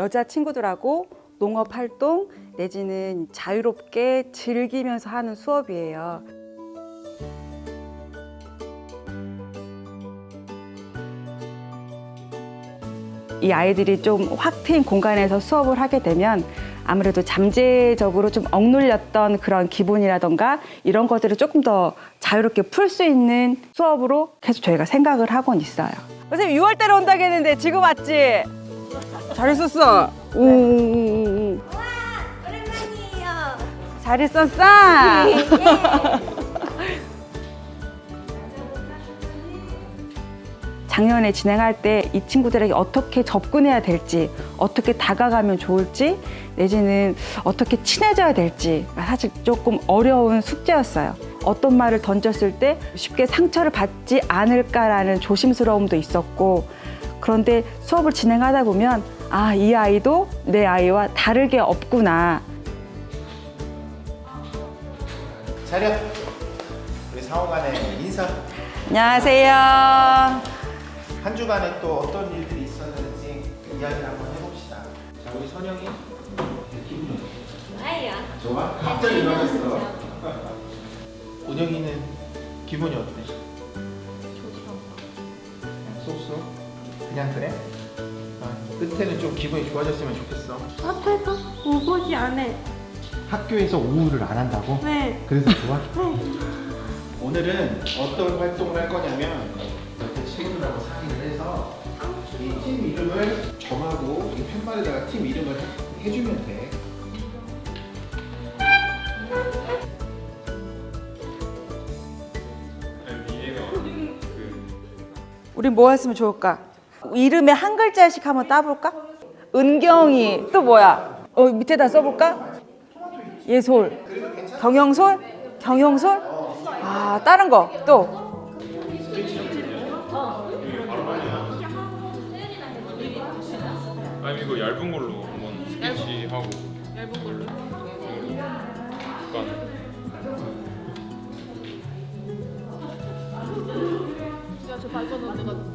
여자 친구들하고 농업 활동 내지는 자유롭게 즐기면서 하는 수업이에요. 이 아이들이 좀 확 트인 공간에서 수업을 하게 되면 아무래도 잠재적으로 좀 억눌렸던 그런 기분이라던가 이런 것들을 조금 더 자유롭게 풀 수 있는 수업으로 계속 저희가 생각을 하곤 있어요. 선생님 6월 달에 온다고 했는데 지금 왔지? 잘했었어. 오, 오, 오, 오. 오랜만이에요. 잘 있었어? 작년에 진행할 때 이 친구들에게 어떻게 접근해야 될지, 어떻게 다가가면 좋을지, 내지는 어떻게 친해져야 될지 사실 조금 어려운 숙제였어요. 어떤 말을 던졌을 때 쉽게 상처를 받지 않을까라는 조심스러움도 있었고, 그런데 수업을 진행하다 보면 아, 이 아이도 내 아이와 다르게 없구나. 차렷. 우리 상호간에 인사. 안녕하세요. 한 주간에 또 어떤 일들이 있었는지 이야기를 한번 해봅시다. 자, 우리 선영이. 아이야. 좋아? 갑자기 일어났어. 은영이는 기분이 어때? 쏘쏘? 그냥 그래? 아, 끝에는 좀 기분이 좋아졌으면 좋겠어. 학교에서 오고지 안 해. 학교에서 우울을 안 한다고? 네. 그래서 좋아? 오늘은 어떤 활동을 할 거냐면 옆에 친구들하고 상의를 해서 이 팀 이름을 정하고 이 팻말에다가 팀 이름을 해- 해주면 돼. 우리 뭐 했으면 좋을까? 이름에 한 글자씩 한번 따볼까? 은경이 또 뭐야? 어 밑에다 써볼까? 예솔, 경영솔, 경영솔. 아 다른 거 또. 아니 이거 얇은 걸로 한번 스케치 하고 얇은 걸로? 약간 이따가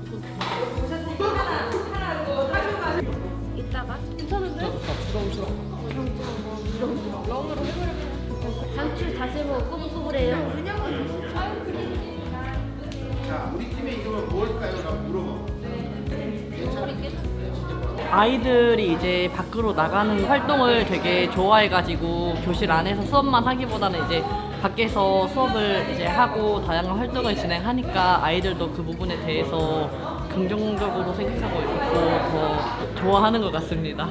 다시 뭐 꾸불꾸불해요. 자, 우리 팀의 이름은 뭘까요? 라고 물어봐. 아이들이 이제 밖으로 나가는 활동을 되게 좋아해가지고 교실 안에서 수업만 하기보다는 이제 밖에서 수업을 이제 하고 다양한 활동을 진행하니까 아이들도 그 부분에 대해서 긍정적으로 생각하고 있고 더 좋아하는 것 같습니다.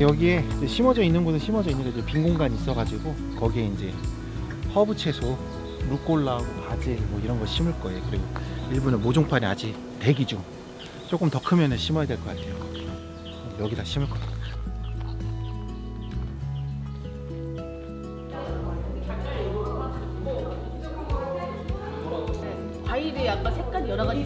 여기에 심어져 있는 곳은 심어져 있는 게빈 공간이 있어가지고 거기에 이제 허브 채소, 루꼴라하고 바질 뭐 이런 거 심을 거예요. 그리고 일부는 모종판이 아직 대기 중. 조금 더 크면은 심어야 될 것 같아요. 여기다 심을 거예요. 과일이 약간 색깔이 여러 가지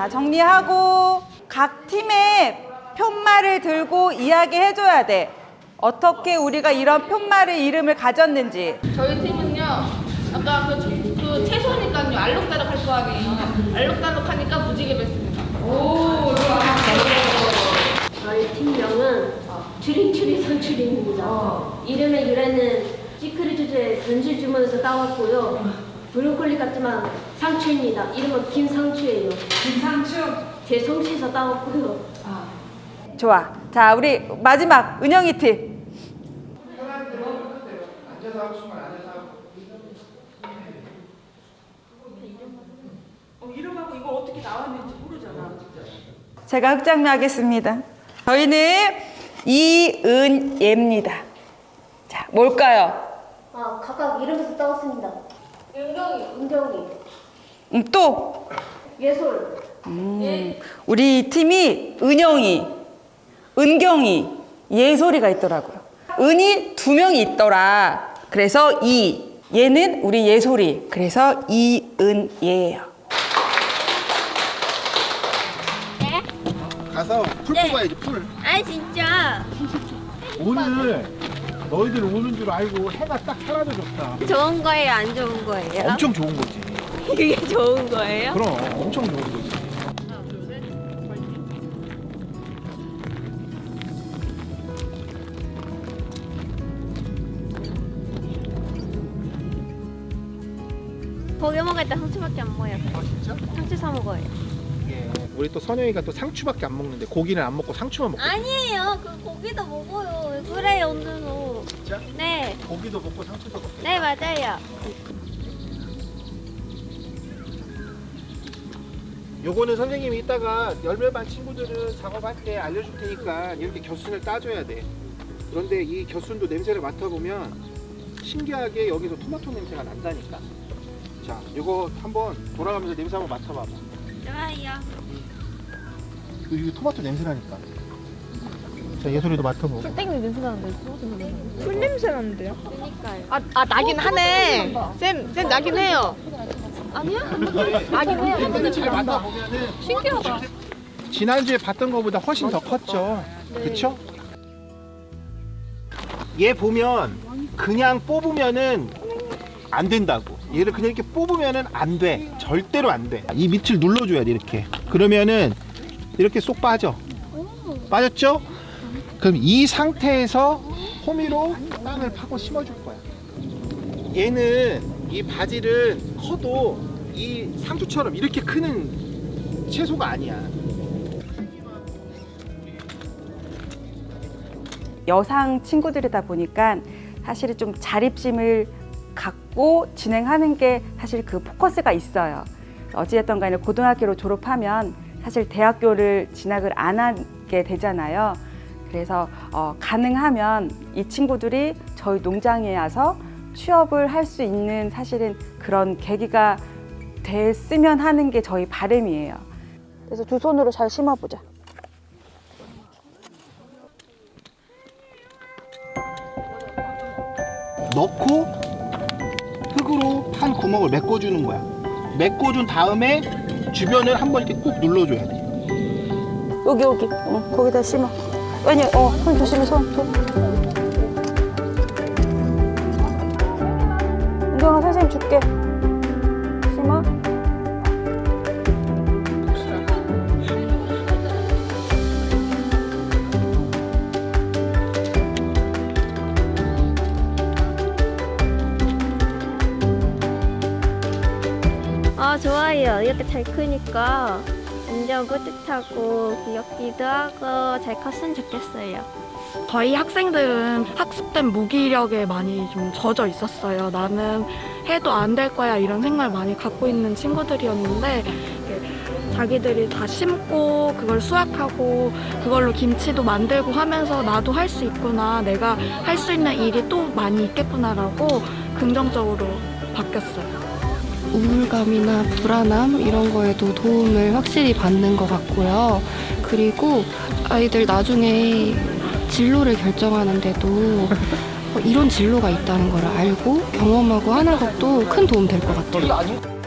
자 정리하고 각 팀의 편말을 들고 이야기해줘야 돼. 어떻게 우리가 이런 편말의 이름을 가졌는지. 저희 팀은요, 아까 그, 그 채소니까요, 알록달록 할 거 아니에요. 알록달록 하니까 무지개 뱉습니다. 오, 좋아. 저희 팀명은 추링추리 선추링입니다. 이름의 유래는 시크릿 주제 변질 주문에서 따왔고요. 브로콜리 같지만 상추입니다. 이름은 김상추예요. 김상추? 제 성씨에서 따왔고요. 좋아. 자 우리 마지막 은영이 팀. 앉아서 하고 싶으면 앉아서 하고. 제가 흑장미 하겠습니다. 저희는 이은예입니다. 자 뭘까요? 아, 각각 이름에서 따왔습니다. 은경이. 은경이. 음, 또 예솔. 음, 우리 팀이 은영이, 은경이, 예솔이가 있더라고요. 은이 두 명이 있더라. 그래서 이, 얘는 우리 예솔이. 그래서 이은예예요. 가서 풀 네. 뽑아야지 풀. 아 진짜 오늘 너희들 오는 줄 알고 해가 딱 하나도 좋다. 좋은 거예요 안 좋은 거예요? 엄청 좋은 거지. 이게 좋은 거예요? 그럼 엄청 좋은 거지. 고기 먹을 때 상추밖에 안 먹어요 아 진짜? 상추 사 먹어요 예. 우리 또 선영이가 또 상추밖에 안 먹는데 고기는 안 먹고 상추만 먹고. 아니에요 그 고기도 먹어요 왜 그래요 언제는 진짜? 네, 고기도 먹고 상추도 먹고. 네 맞아요 요거는 선생님이 이따가 열매반 친구들은 작업할 때 알려줄 테니까 이렇게 겨순을 따줘야 돼. 그런데 이 겨순도 냄새를 맡아보면 신기하게 여기서 토마토 냄새가 난다니까. 자, 요거 한번 돌아가면서 냄새 한번 맡아봐봐. 좋아요 이게 토마토 냄새나니까. 자, 예솔이도 맡아보고. 땡땡이 냄새 나는데 풀 냄새 나는데요? 그니까요 아, 아 나긴 하네 쌤, 쌤 나긴 해요 아니야? 나긴 해요 냄새를 잘 맡아보면은 신기하다 지난주에 봤던 것보다 훨씬 더 컸죠. 그쵸? 얘 보면 그냥 뽑으면은 안 된다고. 얘를 그냥 이렇게 뽑으면은 안 돼. 절대로 안 돼. 이 밑을 눌러줘야 돼, 이렇게. 그러면은 이렇게 쏙 빠져. 빠졌죠? 그럼 이 상태에서 호미로 땅을 파고 심어줄 거야. 얘는 이 바질은 커도 이 상추처럼 이렇게 크는 채소가 아니야. 여상 친구들이다 보니까 사실은 좀 자립심을 갖고 진행하는 게 사실 그 포커스가 있어요. 어찌됐든 간에 고등학교로 졸업하면 사실 대학교를 진학을 안 하게 되잖아요. 그래서 어, 가능하면 이 친구들이 저희 농장에 와서 취업을 할 수 있는 사실은 그런 계기가 됐으면 하는 게 저희 바람이에요. 그래서 두 손으로 잘 심어보자. 넣고 흙으로 판 구멍을 메꿔주는 거야. 메꿔준 다음에 주변을 한번 이렇게 꾹 눌러줘야 돼. 여기 여기 어, 거기다 심어 왜냐 어손 조심해 손 손. 은경아 선생님 줄게 이렇게 잘 크니까 완전 뿌듯하고 귀엽기도 하고 잘 컸으면 좋겠어요 저희 학생들은 학습된 무기력에 많이 좀 젖어 있었어요. 나는 해도 안 될 거야 이런 생각을 많이 갖고 있는 친구들이었는데 자기들이 다 심고 그걸 수확하고 그걸로 김치도 만들고 하면서 나도 할 수 있구나 내가 할 수 있는 일이 또 많이 있겠구나라고 긍정적으로 바뀌었어요. 우울감이나 불안함 이런 거에도 도움을 확실히 받는 것 같고요. 그리고 아이들 나중에 진로를 결정하는데도 어, 이런 진로가 있다는 걸 알고 경험하고 하는 것도 큰 도움 될 것 같아요.